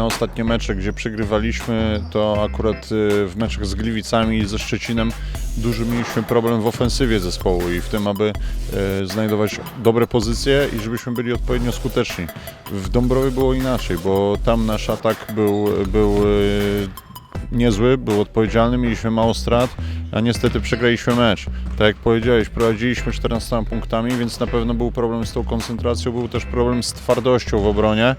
na ostatnie mecze, gdzie przegrywaliśmy, to akurat y, w meczach z Gliwicami i ze Szczecinem duży mieliśmy problem w ofensywie zespołu i w tym, aby y, znajdować dobre pozycje i żebyśmy byli odpowiednio skuteczni. W Dąbrowie było inaczej, bo tam nasz atak był, był y, niezły, był odpowiedzialny, mieliśmy mało strat, a niestety przegraliśmy mecz. Tak jak powiedziałeś, prowadziliśmy 14 punktami, więc na pewno był problem z tą koncentracją, był też problem z twardością w obronie e,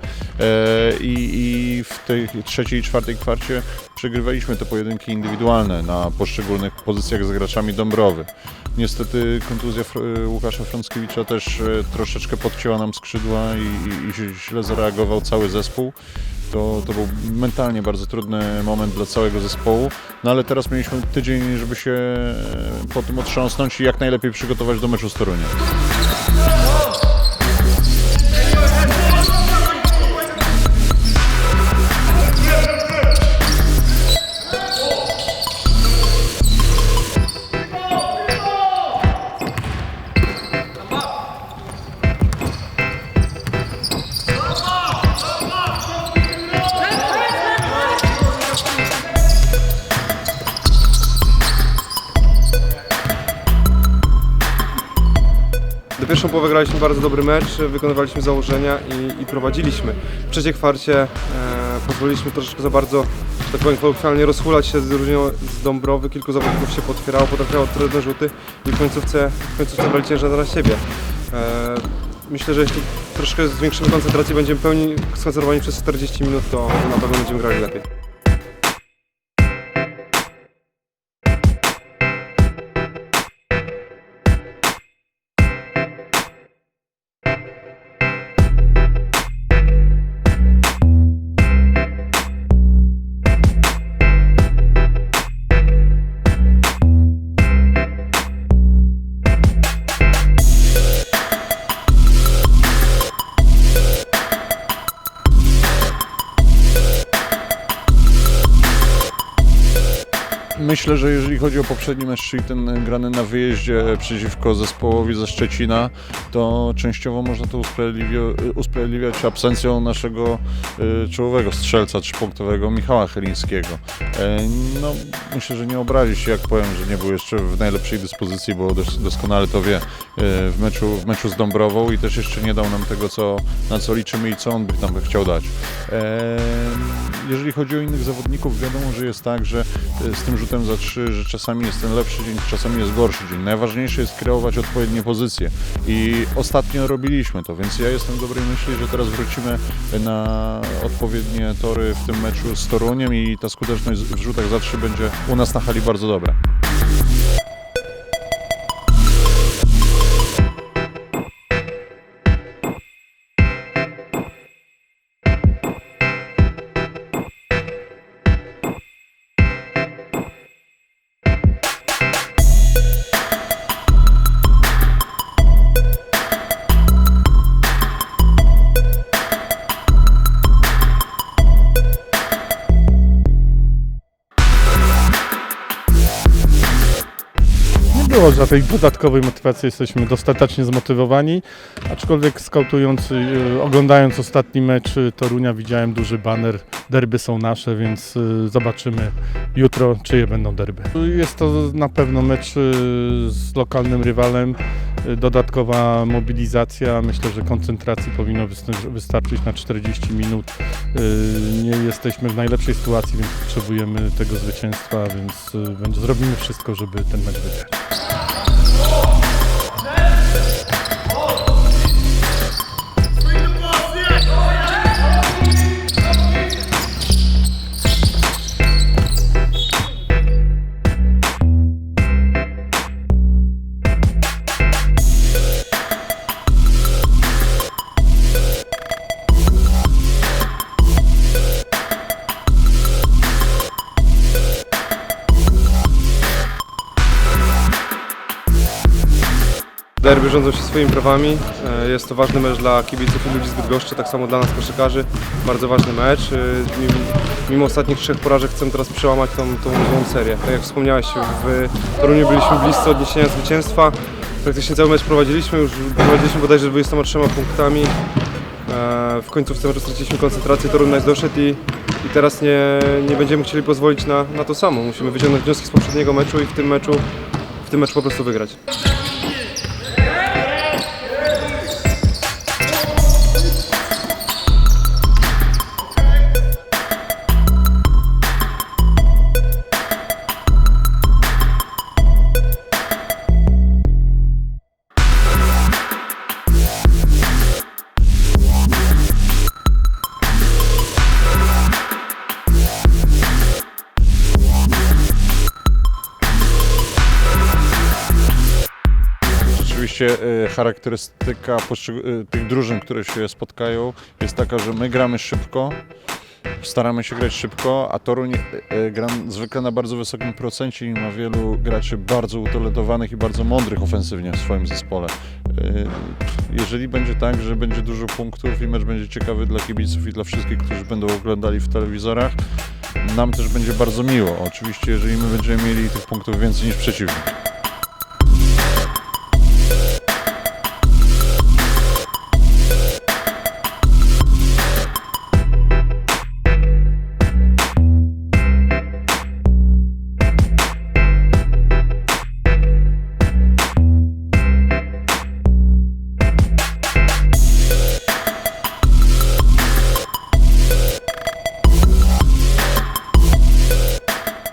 i, i w tej trzeciej i czwartej kwarcie przegrywaliśmy te pojedynki indywidualne na poszczególnych pozycjach z graczami Dąbrowy. Niestety kontuzja Fr- Łukasza Frąckiewicza też e, troszeczkę podcięła nam skrzydła i, i, i źle zareagował cały zespół. To, to był mentalnie bardzo trudny moment dla całego zespołu, no ale teraz mieliśmy tydzień, żeby się po tym otrząsnąć i jak najlepiej przygotować do meczu z Toruniem. Pierwszą połowę graliśmy bardzo dobry mecz, wykonywaliśmy założenia i, i prowadziliśmy. W trzeciej kwarcie e, pozwoliliśmy troszeczkę za bardzo, że tak powiem kolokwialnie, rozhulać się z drużyną z Dąbrowy. Kilku zawodników się potwierało, potrafiało trudne rzuty i w końcówce, w końcówce brali ciężar na siebie. E, myślę, że jeśli troszkę zwiększymy koncentrację, będziemy pełni skoncentrowani przez 40 minut, to na pewno będziemy grali lepiej. Myślę, że jeżeli chodzi o poprzedni mecz, czyli ten grany na wyjeździe przeciwko zespołowi ze Szczecina, to częściowo można to usprawiedliwiać absencją naszego y, czołowego strzelca trzypunktowego Michała Chylińskiego. E, No, myślę, że nie obrazi się, jak powiem, że nie był jeszcze w najlepszej dyspozycji, bo dos- doskonale to wie w meczu, w meczu z Dąbrową i też jeszcze nie dał nam tego, co, na co liczymy i co on by nam chciał dać. Jeżeli chodzi o innych zawodników, wiadomo, że jest tak, że e, z tym rzutem za trzy, że czasami jest ten lepszy dzień, czasami jest gorszy dzień. Najważniejsze jest kreować odpowiednie pozycje i ostatnio robiliśmy to, więc ja jestem dobrej myśli, że teraz wrócimy na odpowiednie tory w tym meczu z Toruniem i ta skuteczność w rzutach za trzy będzie u nas na hali bardzo dobra. Było żadnej dodatkowej motywacji, jesteśmy dostatecznie zmotywowani, aczkolwiek skautując, y, oglądając ostatni mecz y, Torunia widziałem duży baner, derby są nasze, więc y, zobaczymy jutro, czyje będą derby. Jest to na pewno mecz z lokalnym rywalem, dodatkowa mobilizacja, myślę, że koncentracji powinno wystar- wystarczyć na 40 minut. Nie jesteśmy w najlepszej sytuacji, więc potrzebujemy tego zwycięstwa, więc zrobimy wszystko, żeby ten mecz wygrać. Derby rządzą się swoimi prawami. E, Jest to ważny mecz dla kibiców i ludzi z Bydgoszczy, tak samo dla nas koszykarzy. Bardzo ważny mecz. E, Mimo, ostatnich trzech porażek chcemy teraz przełamać tą, tą złą serię. Tak jak wspomniałeś, w Toruniu byliśmy bliscy odniesienia zwycięstwa. Praktycznie cały mecz prowadziliśmy, już prowadziliśmy bodajże 23 punktami. E, W końcówce meczu straciliśmy koncentrację, Toruń nas doszedł i, i teraz nie, nie będziemy chcieli pozwolić na, na to samo. Musimy wyciągnąć wnioski z poprzedniego meczu i w tym meczu, w tym meczu po prostu wygrać. Rzeczywiście e, charakterystyka e, tych drużyn, które się spotkają jest taka, że my gramy szybko, staramy się grać szybko, a Toruń e, gra zwykle na bardzo wysokim procencie i ma wielu graczy bardzo utalentowanych i bardzo mądrych ofensywnie w swoim zespole. Jeżeli będzie tak, że będzie dużo punktów i mecz będzie ciekawy dla kibiców i dla wszystkich, którzy będą oglądali w telewizorach, nam też będzie bardzo miło. Oczywiście, jeżeli my będziemy mieli tych punktów więcej niż przeciwnik.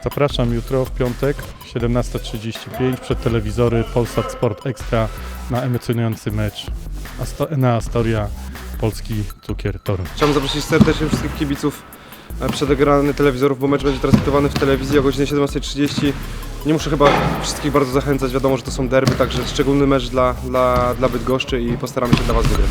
Zapraszam jutro w piątek 17.35 przed telewizory Polsat Sport Extra na emocjonujący mecz Asto- na Astoria Polski Cukier Toruń. Chciałbym zaprosić serdecznie wszystkich kibiców e, przed ekrany telewizorów, bo mecz będzie transmitowany w telewizji o godzinie 17.30. Nie muszę chyba wszystkich bardzo zachęcać, wiadomo, że to są derby, także szczególny mecz dla, dla, dla Bydgoszczy i postaramy się dla Was wygrać.